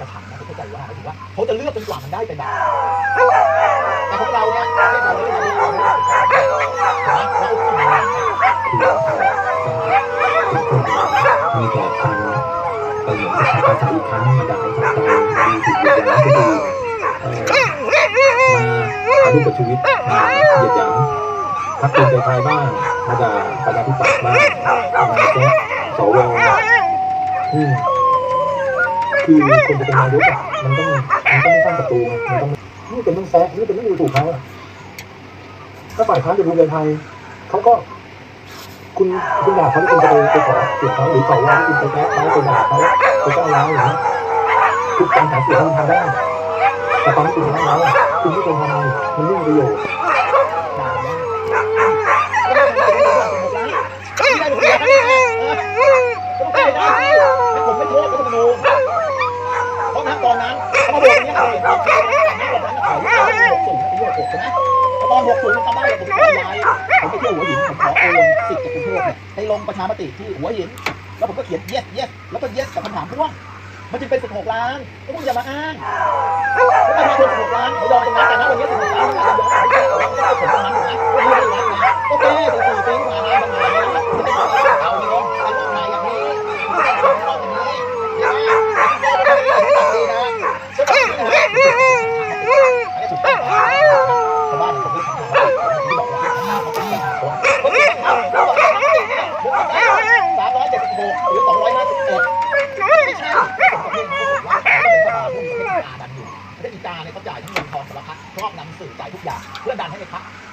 จนกว่ามันได้เป็นแบบแต่ของเราเนี่ยประเทศเราเนี่ยเราเราไม่ได้นะเราไมมันคือเราทุกคนมีแต่ทางเอ่อประชาอีกครั้งอยากให้สังคมมีจิตวิญญาณที่ดีเอ่อมาอายุกับชีวิตมาเหยียดหยามพักภูมิใจไทยบ้างมาด่าประชาธิปัตย์บ้างมาแจ้สวอืม คือคนจะเป็นนายกอะมันต้องมันต้องไม่สร้างศัตรูมันต้องนี่เป็นต้องแซะนี่เป็นต้องดูถูกเขาอะถ้าฝ่ายค้านจะภูมิใจไทยเขาก็ คุณคุณด่าเขาแล้วคุณจะไปไปขอเสียงเขาหรือขอว่าคุณไปแก้เขาไปด่าเขาไปก้าวร้าวอย่างนี้ทุกการหาเสียงมันทำได้แต่ตอนนี้คุณทำแล้วคุณไม่ควรทำมันมันไม่มีประโยชน์ ตอนหกศูนย์มันทำได้ผมขอย้ายผมไปเที่ยวหัวหินผมขอโอนสิทธิ์จากกรุงเทพเนี่ยไปลงประชามติที่หัวหิน แล้วผมก็เขียน yes yes แล้วก็ yes กับคำถามพ่วงมันจึงเป็น 16 ล้านก็คุณอย่ามาอ้างแล้วประชาชน16ล้านเขายอมตรงนั้นแต่ณวันนี้16ล้านมันอาจจะย้อนไปที่เราไม่ได้ผลตรงนั้นถูกไหมก็ไม่ได้รับไงโอเคสี่สี่ปีผ่านมามันหาย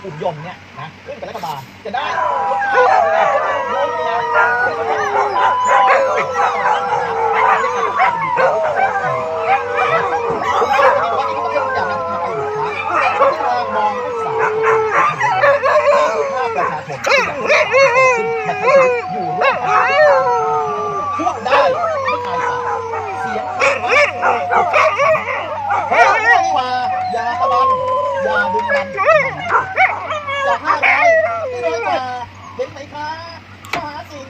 อุ่นยนต์เนี่ยนะขึ้นกับรัฐบาลจะได้ชดใช้อะไรเนี่ยชดใช้โน้นเนี่ยชดใช้โน้นเนี่ยชดใช้โน้นเนี่ยผมเชื่อจริงๆว่าไอ้ประเทศทุกอย่างมันทำไปอยู่ครับคนที่กำลังมองลูกสาวนี่คือภาพประชาชนที่อยากให้ประชาชนขึ้นมาใช้ชีวิตอยู่ร่วมกันพูดได้ไม่อายปากเสียงข้างมากเฮ้ยนี่ว่าอย่าตะบันอย่าดึงดันจากห้าร้อยที่ร้อยกว่าเห็นไหมคะมหาสิ่ง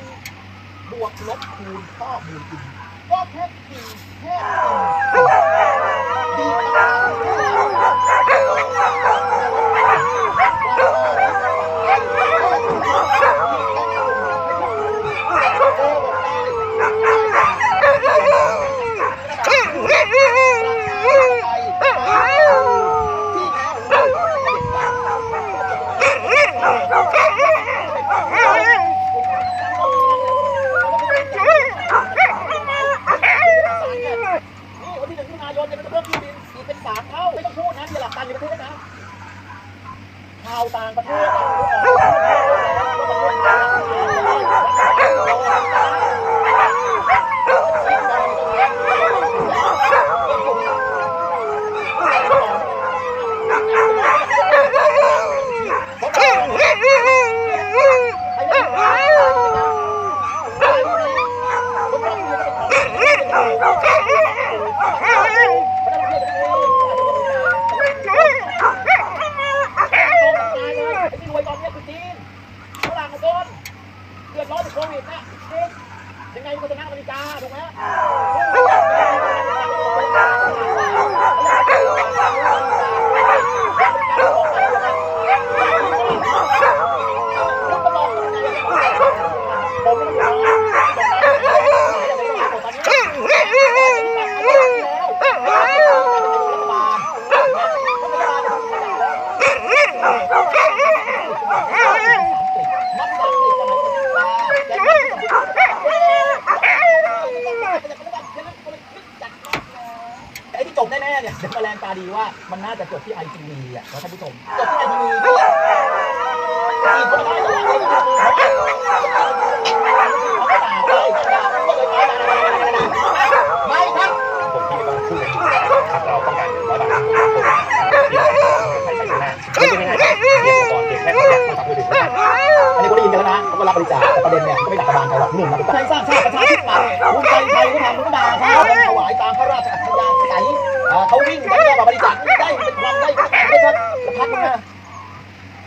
บวก ลบคูณข้อมูลจริงก็แค่จริงแค่จริงดีมากแค่เรา นี่วันที่หนึ่งมิถุนายนเนี่ยมันจะเพิ่มที่ดินอีกเป็นสามเท่า ไม่ต้องพูดนะที่หลักการในประเทศนะข่าวต่างประเทศอะที่รวยตอนนี้คือจีนฝรั่งข องคนเดือดร้อนจากโควิดนะยังไงมันก็จะนั่งอเมริกาถูกไหม ที่จบแน่ๆเนี่ยเดี๋ยวแมลงตาดีว่ามันน่าจะจบที่ไอทีวีอะท่านผู้ชมจบที่ไอทีวีกคนได้เลยไอ้ที่มือเขาไม่ครับผมที่ต้องพูดในจุดนะครับเราต้องการร้อยบาทที่ใช้ใช้หน้าไม่ใช่ง่ายๆเพียงก่อนเพียงแค่แค่มาตัดมือถืออันนี้ก็ได้ยินกันแล้วนะเขาก็รับบริจาคประเด็นเนี่ยก็ไม่ดักกระบาลใครหรอกหนึ่งนะไทยสร้างชาติประชาธิปัตย์ภูมิใจไทยก็ทำก็ด่าเขาเป็นถวายตามพระราชอัธยาศัย เขาวิ่งได้ก็บริจาคได้เป็นความได้ไม่ใช่พักมึงนะ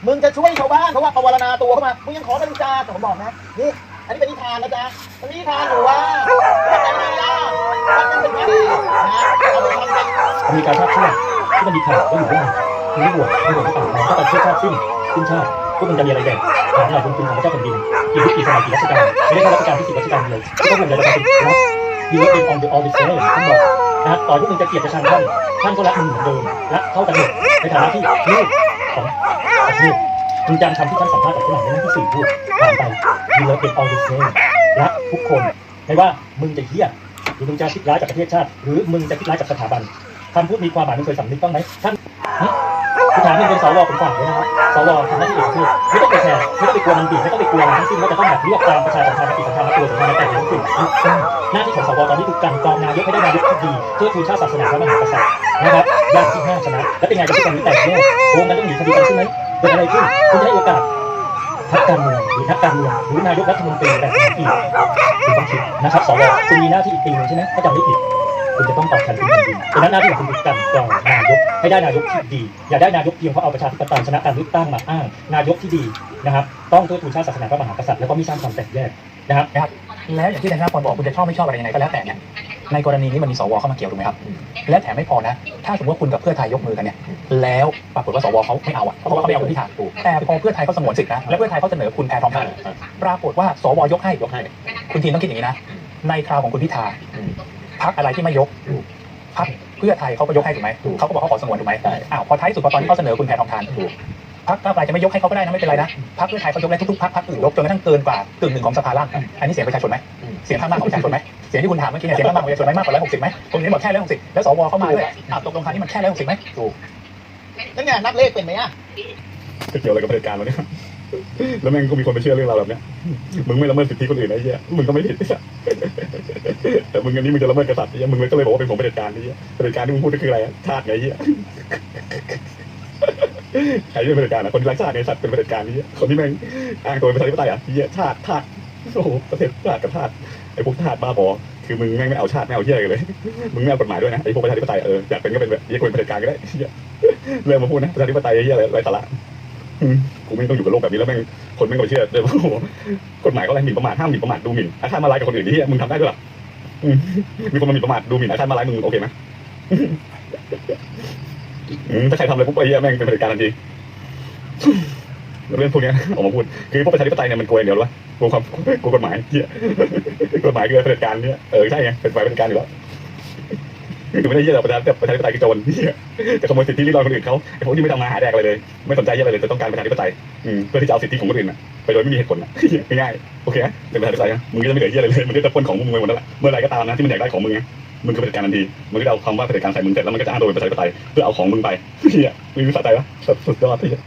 มึงจะช่วยชาวบ้านเขาว่าปวารณาตัวเข้ามามึงยังขอบริจาคแต่ผมบอกนะนี่อันนี้เป็นนิทานนะจ๊ะมันนิทานอยู่ว่าเข้าใจไหมล่ะมันเป็นที่นะเอาไปทำเป็นมริกาชาติชั่วที่มันมีข่าวว่าอยู่ว่าคุณไม่บวชไม่บวชไม่ต่างกันถ้าประเทศชาติสิ้นสิ้นชาติพวกมึงจะมีอะไรแบ่งถามหน่อยคุณคุณของพระเจ้าแผ่นดินกี่ยุคกี่สมัยกี่รัชกาลไม่ได้แค่รัชกาลที่สิบรัชกาลเดียวที่พวกมึงจะประชาชนรักดีว่าเป็น on the all the same ท่านบอก นะต่อให้พวกมึงจะเกลียดจะชังท่านท่านก็รักมึงเหมือนเดิมรักเท่ากันหมดในฐานะที่ลูกของประเทศมึงจำคำที่ท่านสัมภาษณ์กับฝรั่งในนั้นที่สื่พูดถามไปดีว่าเป็น all the same รักทุกคนไม่ว่ามึงจะเหี้ยหรือมึงจะคิดร้ายกับประเทศชาติ หรือมึงจะคิดร้ายกับสถาบันคำพูดมีความหมายมึงเคยสำนึกบ้างไหมท่านคุณถามมึงเป็นสวผมฝากไว้นะครับสวทำหน้าที่เอกคือไม่ต้อง ไปแคร์ไม่ต้องไปกลัวมันบีบไม่ต้องไปกลัวมันทั้งสิ้นว่าจะต้องแบบเลือกตามประชาสัมพันธ์ปฏิสัมพันธ์มาตัวสัมพันธ์แต่งทั้งสิ้นหน้าที่ของสวตอนนี้คือการกรองนายกให้ได้นายกที่ดีเพื่อทูลชาติศาสนาพระมหากษัตริย์นะครับยากที่ห้าชนะแล้วเป็นไงจะทุกวันนี้แตกแยกโกงกันต้องหนีคดีกันใช่ไหมเกิดอะไรขึ้นคุณจะให้โอกาสพรรคการเมืองหรือนักการเมืองหรือนายกรัฐมนตรีแบบนี้อีกคุณต้องคิดนะครับสวคุณมีหน้าที่อีกปีหนึงใช่ไหมถ้าจำไม่ผิด คุณจะต้องตอบแทนคุณแผ่นดินฉะนั้นหน้าที่ของคุณคือการกรองนายกให้ได้นายกที่ดี อย่าได้นายกเพียงเพราะเอาประชาธิปไตยชนะการเลือกตั้งมาอ้าง นายกที่ดีนะครับ ต้องเทิดทูนชาติศาสนาพระมหากษัตริย์แล้วก็ไม่สร้างความแตกแยกนะครับนะครับ แล้วอย่างที่นายธนพรบอกคุณจะชอบไม่ชอบอะไรยังไงก็แล้วแต่เนี่ยในกรณีนี้มันมีสวเข้ามาเกี่ยวถูกไหมครับ และแถมไม่พอนะ ถ้าสมมติว่าคุณกับเพื่อไทยยกมือกันเนี่ย แล้วปรากฏว่าสวเขาไม่เอาอะเพราะว่าเขาไม่เอาคุณพิธาถูกแต่พอเพื่อไทยเขาสงวนสิทธินะ แล้วเพื่อไทยเขาเสนอคุณแพทองทานปรากฏว่าสวยกให้ยกให้ คุณทีนต้องคิดอย่างนี้นะ ในคราวของคุณพิธา พักอะไรที่ไม่ยกพักเพื่อไทยเขาก็ยกให้ถูกไหมเขาก็บอกเขาขอสงวนถูกไหมอ้าวพอท้ายสุดพอตอนที่เขาเสนอคุณแพทองทานพักก้าวไกลจะไม่ยกให้เขาก็ได้นะไม่เป็นไรนะพักเพื่อไทยเขายกได้ทุกๆพักพักอื่นยกจนกระทั่งเกินกว่ากึ่งหนึ่งของสภาล่างอันนี้เสียงประชาชนไหมเสียงข้างมากของประชาชนไหมเสียงที่คุณถามเมื่อกี้เนี่ยเสียงข้างมากของประชาชนไหมมากกว่าร้อยหกสิบไหมผมเห็นบอกแค่ร้อยหกสิบแล้วสวเข้ามาด้วยอะตกลงคราวนี้มันแค่ร้อยหกสิบไหมถูกนั่นไงนับเลขเป็นไหมอะจะเกี่ยวอะไรกับเผด็จการวะเนี่ย แล้วแม่งก็มีคนไปเชื่อเรื่องราวแบบเนี้ย มึงไม่ละเมิดสิทธิคนอื่นไอ้เหี้ย มึงก็ไม่ผิดไอ้เหี้ยแต่มึงอันนี้มึงจะละเมิดกษัตริย์ไอ้เหี้ย มึงเลยก็เลยบอกว่าเป็นผมเผด็จการไอ้เหี้ยเผด็จการที่มึงพูดก็คืออะไรชาติไงไอ้เหี้ยใครที่เป็นเผด็จการอะคนที่รักชาติไงสัตว์เป็นเผด็จการไอ้เหี้ย คนที่แม่งอ้างตัวเป็นประชาธิปไตยอะไอ้เหี้ยชาติชาติโอ้โหประเทศชาติกับชาติไอ้พวกชาติบ้าบอคือมึงแม่งไม่เอาชาติไม่เอาเหี้ยอะไรเลย มึงไม่เอากฎหมายด้วยนะไอ้พวกประชาธิปไตยเอออยากเป็นก็เป็นแบบไอ้เหี้ยคนเป็นเผด็จการก็ได้ไอ้เหี้ยเรื่องมาพูดนะประชาธิปไตยไอ้เหี้ยอะไรไรสาระอืม กูไม่ต้องอยู่กับโลกแบบนี้แล้วแม่งคนแม่งก็เชื่อเลยวโอ้โหกฎหมายก็อะไรหมิ่นประมาทห้ามหมิ่นประมาทดูหมิ่นอาฆาตมาร้ายกับคนอื่นที่มึงทำได้ด้วยหรออืมมีคนมาหมิ่นประมาทดูหมิ่นอาฆาตมาร้ายมึงโอเคไหมอืมถ้าใครทำอะไรปุ๊บไอ้เหี้ยแม่งเป็นเผด็จการทันทีเรื่องพวกนี้ออกมาพูดคือพวกประชาธิปไตยเนี่ยมันกลัวอย่างเดียวหรอวะกลัวความกลัวกฎหมายเหี้ยกฎหมายคือเผด็จการเนี่ยเออใช่ไงเป็นฝ่ายเผด็จการอยู่แล้ว คือไม่ได้เหี้ยแต่ประชาประชาธิปไตยคือโจรเหี้ยจะขโมยสิทธิริดรอนคนอื่นเขาไอ้พวกที่ไม่ทำมาหาแดกอะไรเลย ไม่สนใจเหี้ยอะไรเลยแต่ต้องการประชาธิปไตยอืมเพื่อที่จะเอาสิทธิของคนอื่นน่ะไปโดยไม่มีเหตุผลน่ะง่ายๆโอเคนะเป็นประชาธิปไตยนะมึงก็จะไม่เหลือเหี้ยอะไรเลยมึงก็จะปล้นของมึงไปหมดแล้วแหละเมื่อไหรก็ตามนะที่มันอยากได้ของมึงไงมึงก็เป็นการทันทีมึงก็จะเอาคำว่าเป็นการใส่มึงเสร็จแล้วมันก็จะอ้างตัวเป็นประชาธิปไตยเพื่อเอาของมึงไปเหี้ยมึงมีสะใจปะสุดยอดเหี้ย